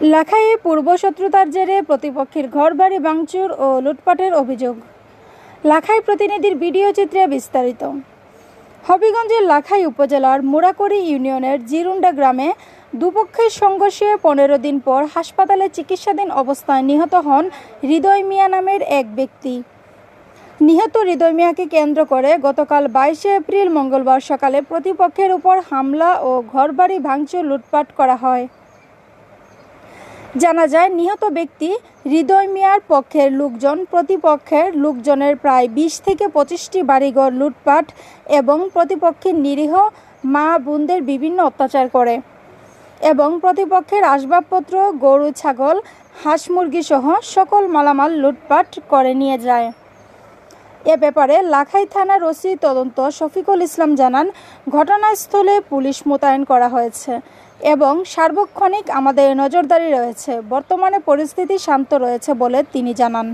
লাখাইয়ে পূর্বশত্রুতার জেরে প্রতিপক্ষের ঘরবাড়ি ভাঙচুর ও লুটপাটের অভিযোগ। লাখাই প্রতিনিধির ভিডিও চিত্রে বিস্তারিত। হবিগঞ্জের লাখাই উপজেলার মুরাকড়ি ইউনিয়নের জিরুন্ডা গ্রামে দুপক্ষের সংঘর্ষে পনেরো দিন পর হাসপাতালে চিকিৎসাধীন অবস্থায় নিহত হন হৃদয় মিয়া নামের এক ব্যক্তি। নিহত হৃদয় মিয়াকে কেন্দ্র করে গতকাল বাইশে এপ্রিল মঙ্গলবার সকালে প্রতিপক্ষের উপর হামলা ও ঘরবাড়ি ভাঙচুর লুটপাট করা হয়। জানা যায়, নিহত ব্যক্তি হৃদয় মিয়ার পক্ষের লোকজন, প্রতিপক্ষের লোকজনের প্রায় বিশ থেকে পঁচিশটি বাড়িঘর লুটপাট এবং প্রতিপক্ষের নিরীহ মা বোনদের বিভিন্ন অত্যাচার করে এবং প্রতিপক্ষের আসবাবপত্র, গরু, ছাগল, হাঁস মুরগি সহ সকল মালামাল লুটপাট করে নিয়ে যায়। এ ব্যাপারে লাখাই থানার ওসি তদন্ত শফিকুল ইসলাম জানান, ঘটনাস্থলে পুলিশ মোতায়েন করা হয়েছে এবং সার্বক্ষণিক আমাদের নজরদারি রয়েছে। বর্তমানে পরিস্থিতি শান্ত রয়েছে বলে তিনি জানান।